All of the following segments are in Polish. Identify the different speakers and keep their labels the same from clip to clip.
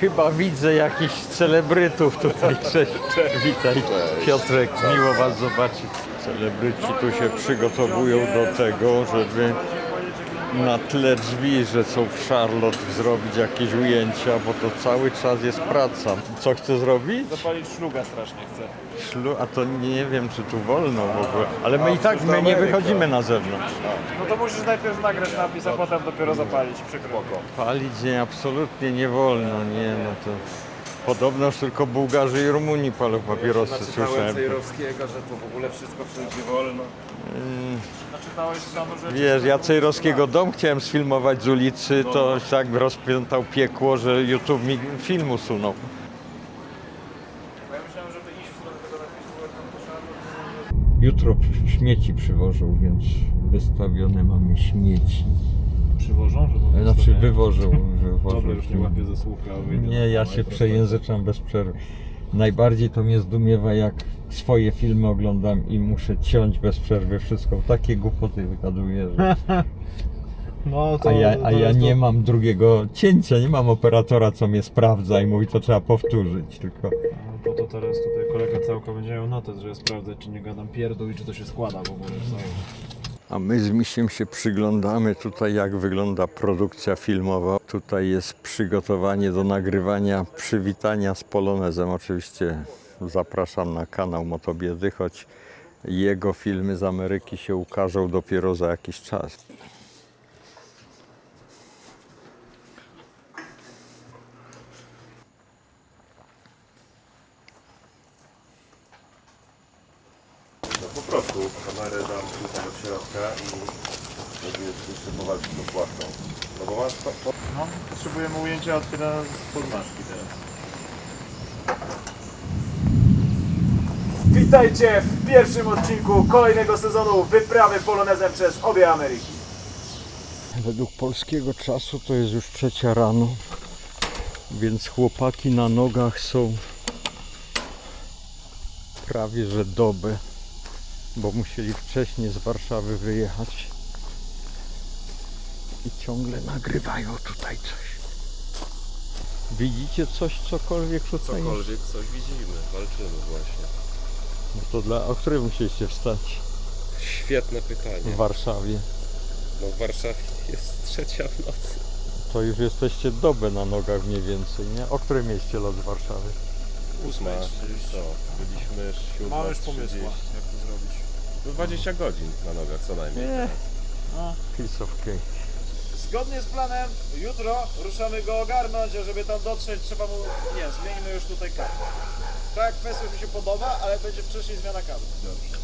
Speaker 1: Chyba widzę jakichś celebrytów tutaj. Cześć. Witaj. Piotrek, miło Was zobaczyć. Celebryci tu się przygotowują do tego, żeby na tle drzwi, że są w Charlotte, zrobić jakieś ujęcia, bo to cały czas jest praca. Co chce zrobić?
Speaker 2: Zapalić szluga strasznie chcę.
Speaker 1: Szlu, a to nie wiem, czy tu wolno w ogóle. Ale my i tak my nie wychodzimy na zewnątrz.
Speaker 2: No to musisz najpierw nagrać napis, a potem dopiero zapalić. Przykro.
Speaker 1: Palić nie, absolutnie nie wolno, nie no to... Podobno już tylko Bułgarzy i Rumuni palą papierosy, słyszałem.
Speaker 3: Cejrowskiego, że to w ogóle wszystko wszędzie wolno.
Speaker 2: Naczytałeś stanu rzeczy.
Speaker 1: Wiesz, ja Cejrowskiego dom chciałem sfilmować z ulicy, to tak rozpętał piekło, że YouTube mi film usunął.
Speaker 2: Ja.
Speaker 1: Jutro śmieci przywożą, więc wystawione mamy śmieci.
Speaker 2: Przywożą, że to
Speaker 1: Znaczy wywożą, wywożą.
Speaker 3: Dobra, już nie łapię ze słucha.
Speaker 1: Nie, ja się przejęzyczam bez przerwy. Najbardziej to mnie zdumiewa, jak swoje filmy oglądam i muszę ciąć bez przerwy wszystko. Takie głupoty wygaduję, że...
Speaker 2: No
Speaker 1: A ja, a ja nie mam drugiego cięcia, nie mam operatora, co mnie sprawdza i mówi, to trzeba powtórzyć, tylko...
Speaker 2: Po to teraz tutaj kolega całko będzie miał notes, że ja sprawdzę, czy nie gadam pierdół i czy to się składa w ogóle.
Speaker 1: A my z misiem się przyglądamy tutaj, jak wygląda produkcja filmowa. Tutaj jest przygotowanie do nagrywania przywitania z Polonezem. Oczywiście zapraszam na kanał Motobiedy, choć jego filmy z Ameryki się ukażą dopiero za jakiś czas.
Speaker 3: No po prostu kamerę dam tutaj od będę jeszcze powalczyć do płatną. No bo masz to, to...
Speaker 2: No, potrzebujemy ujęcia otwierane z podmaski teraz. Witajcie w pierwszym odcinku kolejnego sezonu wyprawy polonezem przez obie Ameryki.
Speaker 1: Według polskiego czasu to jest już trzecia rano, więc chłopaki na nogach są prawie że dobę, bo musieli wcześniej z Warszawy wyjechać i ciągle nagrywają tutaj coś. Widzicie coś, cokolwiek tutaj?
Speaker 3: Cokolwiek coś widzimy, walczymy właśnie.
Speaker 1: No to dla, o której musieliście wstać
Speaker 3: Świetne pytanie.
Speaker 1: w Warszawie?
Speaker 3: No w Warszawie jest trzecia w nocy.
Speaker 1: To już jesteście dobę na nogach mniej więcej, nie? O której mieście lot z Warszawy?
Speaker 3: Ósma, czyli co? Byliśmy siódma, 30.
Speaker 2: pomysła, jak to zrobić.
Speaker 3: No 20 godzin na nogach co najmniej.
Speaker 1: Nie.
Speaker 2: No.
Speaker 1: Piece of cake.
Speaker 2: Zgodnie z planem, jutro ruszamy go ogarnąć, a żeby tam dotrzeć trzeba mu... Nie, zmienimy już tutaj kartę. Ta kwestia już mi się podoba, ale będzie wcześniej zmiana kadry.
Speaker 1: Polonez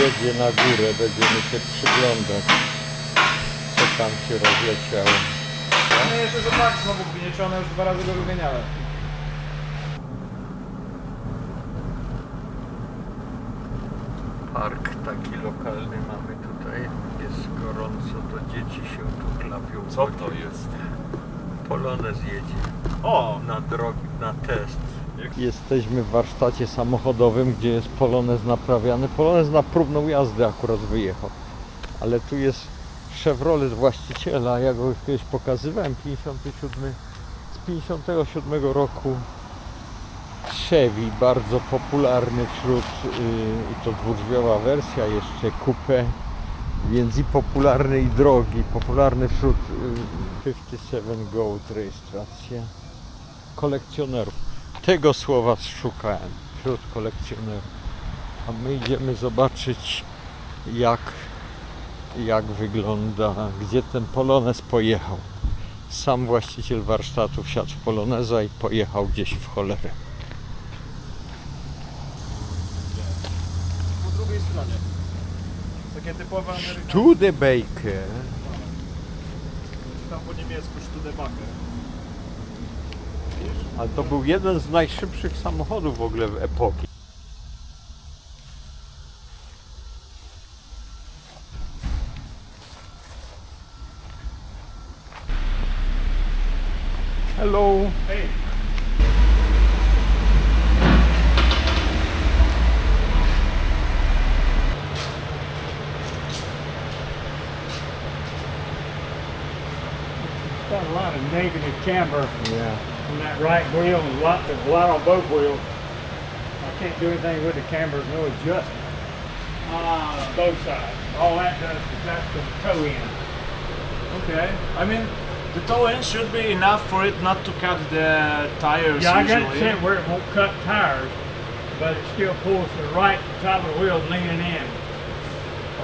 Speaker 1: jedzie na górę, będziemy się przyglądać, co tam się rozleciało.
Speaker 2: No jeszcze, że tak znowu gniecione, już dwa razy go wymieniałem.
Speaker 1: Park taki lokalny mamy tutaj. Jest gorąco, to dzieci się tu klapią.
Speaker 3: Co to jest?
Speaker 1: Polonez jedzie
Speaker 2: O!
Speaker 1: na drogi, na test. Jesteśmy w warsztacie samochodowym, gdzie jest Polonez naprawiany. Polonez na próbną jazdę akurat wyjechał. Ale tu jest Chevrolet właściciela, ja go już kiedyś pokazywałem, 57, z 57 roku Chevy, bardzo popularny wśród, yy, i to dwudrzwiowa wersja, jeszcze coupe, więc i popularny i drogi, popularny wśród yy, 57 Gold rejestracja kolekcjonerów. Tego słowa szukałem wśród kolekcjonerów. A my idziemy zobaczyć jak, jak wygląda, gdzie ten Polonez pojechał. Sam właściciel warsztatu wsiadł w Poloneza i pojechał gdzieś w cholerę.
Speaker 2: Po drugiej stronie. Takie typowe amerykańskie.
Speaker 1: Studebaker.
Speaker 2: Tam po niemiecku Studebaker.
Speaker 1: Ale to był jeden z najszybszych samochodów w ogóle w epoki. Hello.
Speaker 2: Hej!
Speaker 4: Got a lot of negative camber
Speaker 1: Yeah.
Speaker 4: On that right wheel and a lot, there's on both wheels. I can't do anything with the camber, no adjustment. Uh, both sides. All that does is that's the toe end.
Speaker 2: Okay. I mean, the toe end should be enough for it not to cut the tires
Speaker 4: Yeah, I got it set where it won't cut tires, but it still pulls to the right top of the wheel leaning in.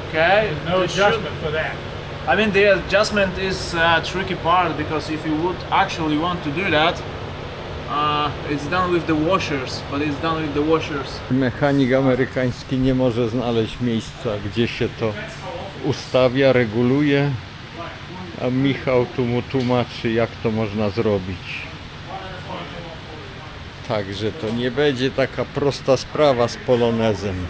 Speaker 2: Okay.
Speaker 4: There's no
Speaker 2: This should-
Speaker 4: adjustment for that.
Speaker 2: I mean, the adjustment is a tricky part because if you would actually want to do that, uh, it's done with the washers, but it's done with the washers.
Speaker 1: Mechanik amerykański nie może znaleźć miejsca, gdzie się to ustawia, reguluje, a Michał tu mu tłumaczy, jak to można zrobić. Także to nie będzie taka prosta sprawa z polonezem.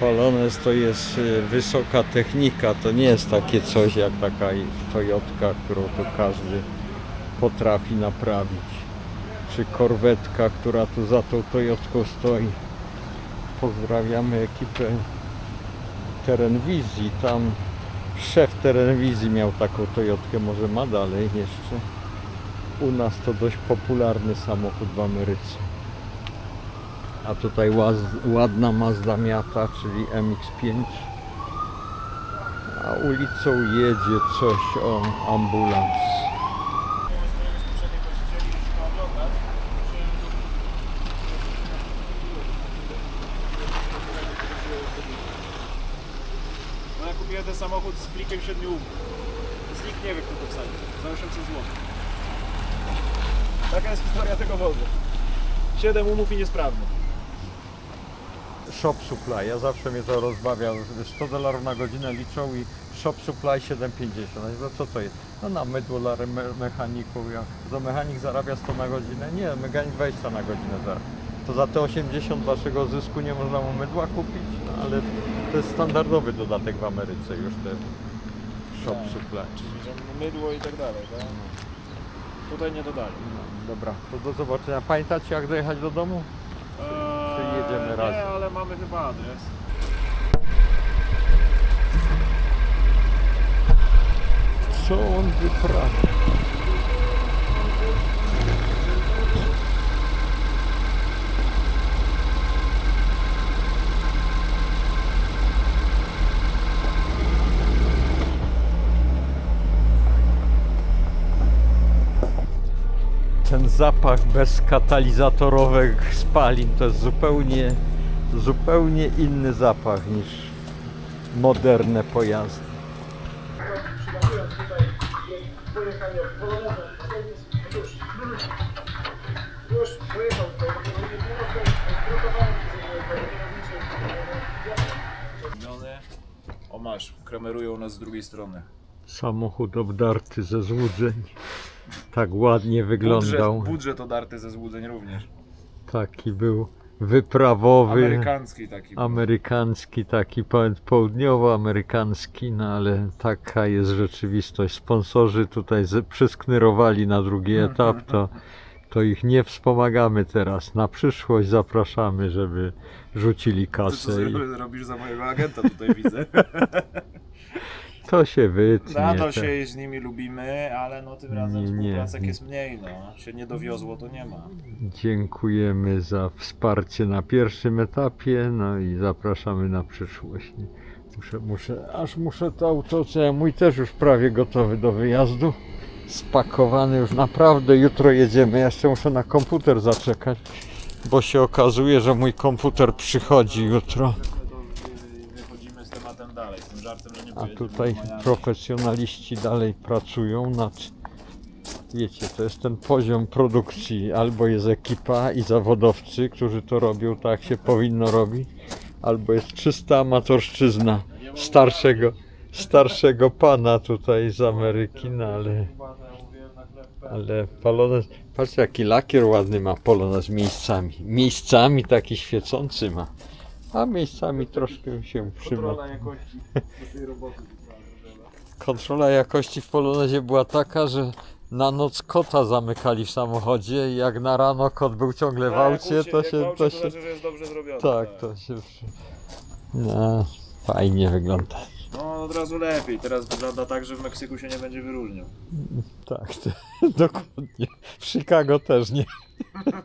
Speaker 1: Polonez to jest y, wysoka technika, to nie jest takie coś jak taka Toyotka, którą to każdy potrafi naprawić czy korwetka, która tu za tą Toyotką stoi. Pozdrawiamy ekipę Terenwizji. Tam szef Terenwizji miał taką Toyotkę, może ma dalej jeszcze. U nas to dość popularny samochód w Ameryce. A tutaj łaz- ładna Mazda Miata, czyli MX-5. A ulicą jedzie coś o ambulans.
Speaker 2: No ja kupiłem ten samochód z plikiem 7 umów. Więc nikt nie wie, kto to wsadził. Za 800 zł. Taka jest historia tego wozu. 7 umów i niesprawny.
Speaker 1: Shop Supply, ja zawsze mnie to rozbawia, 100 dolarów na godzinę liczą i Shop Supply 7,50. No co to jest? No na mydło dla me- mechaników, ja, to mechanik zarabia 100 na godzinę? Nie, mechanik 20 na godzinę zarabia. To za te 80 waszego zysku nie można mu mydła kupić? No ale to jest standardowy dodatek w Ameryce już ten Shop
Speaker 2: Tak.
Speaker 1: Supply.
Speaker 2: Czyli mydło i tak dalej, tak? Tutaj nie dodali.
Speaker 1: No, dobra, to do zobaczenia. Pamiętacie jak dojechać do domu? Czy jedziemy
Speaker 2: Nie,
Speaker 1: razem?
Speaker 2: ale mamy chyba adres.
Speaker 1: Co on wyprawia? Ten zapach bez katalizatorowych spalin to jest zupełnie, zupełnie inny zapach niż moderne pojazdy.
Speaker 2: O masz, kremerują nas z drugiej strony.
Speaker 1: Samochód obdarty ze złudzeń. Tak ładnie wyglądał.
Speaker 2: Budżet, budżet odarty ze złudzeń również.
Speaker 1: Taki był wyprawowy,
Speaker 2: Amerykański taki. był.
Speaker 1: amerykański, taki po- południowoamerykański, no ale taka jest rzeczywistość. Sponsorzy tutaj przysknyrowali na drugi etap, to, to ich nie wspomagamy teraz. Na przyszłość zapraszamy, żeby rzucili
Speaker 2: Ty co
Speaker 1: kasę i
Speaker 2: robisz za mojego agenta tutaj widzę.
Speaker 1: to się wytnie.
Speaker 2: Nadal
Speaker 1: tak.
Speaker 2: się z nimi lubimy, ale no tym razem
Speaker 1: Nie, nie.
Speaker 2: współpracek jest mniej, no. Się nie dowiozło, to nie ma.
Speaker 1: Dziękujemy za wsparcie na pierwszym etapie, no i zapraszamy na przyszłość. Muszę, muszę, aż muszę to auto, co ja- mój też już prawie gotowy do wyjazdu. Spakowany już naprawdę, jutro jedziemy. Ja Jeszcze muszę na komputer zaczekać, bo się okazuje, że mój komputer przychodzi jutro.
Speaker 2: Wychodzimy z tematem dalej, z tym żartem, że nie
Speaker 1: A
Speaker 2: pojedziemy
Speaker 1: tutaj
Speaker 2: do Miami.
Speaker 1: profesjonaliści dalej pracują nad wiecie, to jest ten poziom produkcji. Albo jest ekipa i zawodowcy, którzy to robią tak, się powinno robić, albo jest czysta amatorszczyzna starszego, starszego pana tutaj z Ameryki, no ale, ale polonez, patrzcie jaki lakier ładny ma polonez miejscami. Miejscami taki świecący ma, a miejscami troszkę się trzyma.
Speaker 2: jakości do tej roboty.
Speaker 1: Kontrola jakości w Polonezie była taka, że na noc kota zamykali w samochodzie i jak na rano kot był ciągle w aucie, to się, to się,
Speaker 2: że jest dobrze zrobione.
Speaker 1: tak, to się, no, fajnie wygląda.
Speaker 2: No od razu lepiej. Teraz wygląda tak, że w Meksyku się nie będzie wyróżniał.
Speaker 1: Tak, to, dokładnie. W Chicago też nie.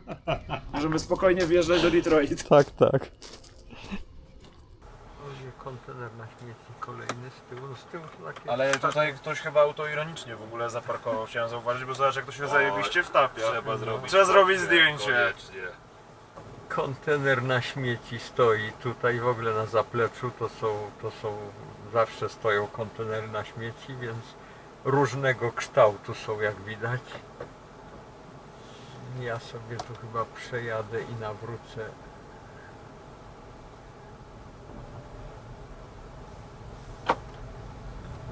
Speaker 2: Możemy spokojnie wjeżdżać do Detroit.
Speaker 1: Tak, tak. Kontener na śmieci kolejny z tyłu, z tyłu to takie...
Speaker 2: Ale tutaj ktoś chyba autoironicznie w ogóle zaparkował, chciałem zauważyć, bo zobacz jak to się zajebiście wtapia.
Speaker 3: Trzeba zrobić,
Speaker 2: Trzeba zrobić zdjęcie.
Speaker 3: Koniecznie.
Speaker 1: Kontener na śmieci stoi tutaj w ogóle na zapleczu to są, to są zawsze stoją kontenery na śmieci, więc różnego kształtu są jak widać. Ja sobie tu chyba przejadę i nawrócę.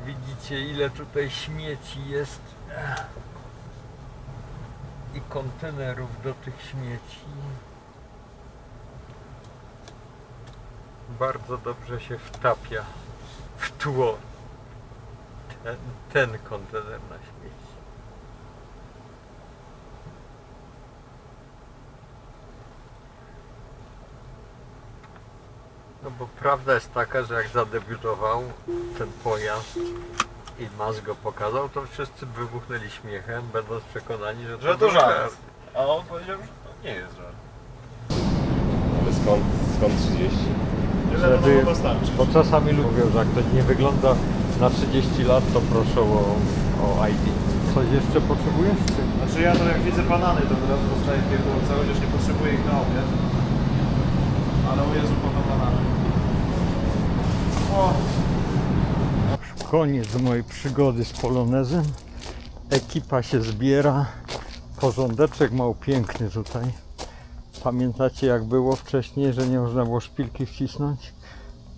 Speaker 1: Widzicie ile tutaj śmieci jest i kontenerów do tych śmieci. bardzo dobrze się wtapia w tło ten, ten kontener na śmieci. No bo prawda jest taka, że jak zadebiutował ten pojazd i Mas go pokazał, to wszyscy wybuchnęli śmiechem, będąc przekonani, że to,
Speaker 2: Że to
Speaker 1: był
Speaker 2: żart. A on powiedział, że to nie jest żart.
Speaker 3: Ale skąd, skąd 30?
Speaker 2: Tyle to
Speaker 1: Żeby-
Speaker 2: mogło wystarczyć.
Speaker 1: Bo czasami lubią, że jak ktoś nie wygląda na 30 lat, to proszę o, o ID. Coś jeszcze potrzebujesz? Czy?
Speaker 2: Znaczy ja to jak widzę banany, to od razu dostaję pierdolca, chociaż nie potrzebuję ich na obiad. Ale o Jezu, potem banany. O!
Speaker 1: Koniec mojej przygody z Polonezem. Ekipa się zbiera. Porządeczek mał piękny tutaj. Pamiętacie jak było wcześniej, że nie można było szpilki wcisnąć?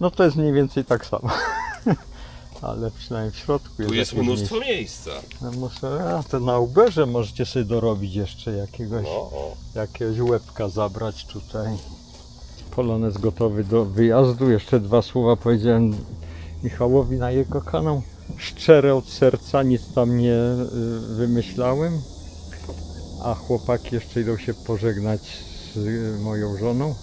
Speaker 1: No to jest mniej więcej tak samo. Ale przynajmniej w środku jest,
Speaker 3: Tu jest mnóstwo miejsca.
Speaker 1: No muszę, a to na Uberze możecie sobie dorobić jeszcze jakiegoś,
Speaker 3: No, o.
Speaker 1: jakiegoś łebka zabrać tutaj. Polonez gotowy do wyjazdu. Jeszcze dwa słowa powiedziałem Michałowi na jego kanał. Szczere od serca, nic tam nie y, wymyślałem. A chłopaki jeszcze idą się pożegnać z y, moją żoną.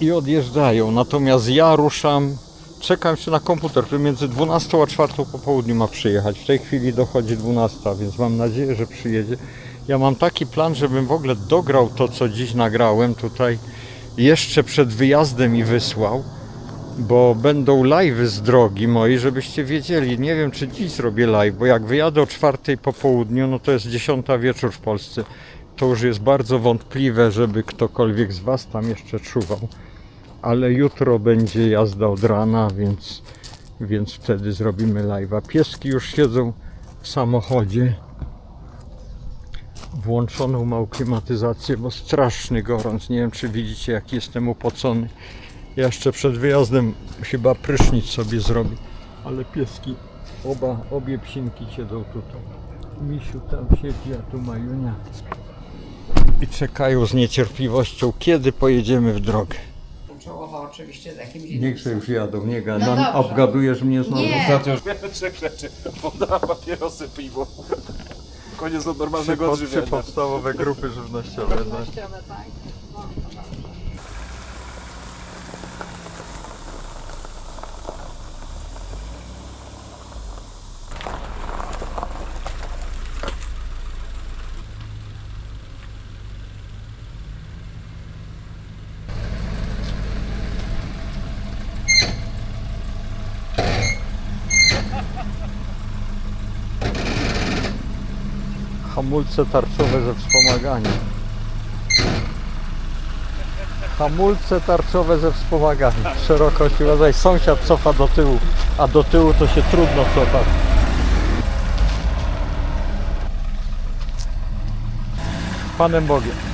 Speaker 1: I odjeżdżają. Natomiast ja ruszam czekam jeszcze na komputer, który między 12 a 4 po południu ma przyjechać. W tej chwili dochodzi 12, więc mam nadzieję, że przyjedzie. Ja mam taki plan, żebym w ogóle dograł to, co dziś nagrałem tutaj jeszcze przed wyjazdem i wysłał, bo będą live'y z drogi mojej, żebyście wiedzieli. Nie wiem, czy dziś zrobię live, bo jak wyjadę o 4 po południu, no to jest 10 wieczór w Polsce. To już jest bardzo wątpliwe, żeby ktokolwiek z Was tam jeszcze czuwał ale jutro będzie jazda od rana, więc, więc wtedy zrobimy live'a. Pieski już siedzą w samochodzie. Włączoną mał klimatyzację, bo straszny gorąc. Nie wiem, czy widzicie, jak jestem upocony. Ja jeszcze przed wyjazdem chyba prysznic sobie zrobię, ale pieski, oba, obie psinki siedzą tutaj. Misiu tam siedzi, a tu Majunia. I czekają z niecierpliwością, kiedy pojedziemy w drogę.
Speaker 5: Czołowo oczywiście z jakimś
Speaker 1: Niech się już jadą, nie ga.
Speaker 5: No dobrze.
Speaker 1: obgadujesz mnie znowu?
Speaker 5: Nie.
Speaker 2: Ostatnio trzech rzeczy. Woda, papierosy, piwo. Koniec od normalnego
Speaker 1: Trzy,
Speaker 2: odżywiania.
Speaker 1: podstawowe grupy żywnościowe. No.
Speaker 5: żywnościowe, tak.
Speaker 1: hamulce tarczowe ze wspomaganiem. Hamulce tarczowe ze wspomaganiem. Szerokości uważaj, sąsiad cofa do tyłu, a do tyłu to się trudno cofać. Panem Bogiem.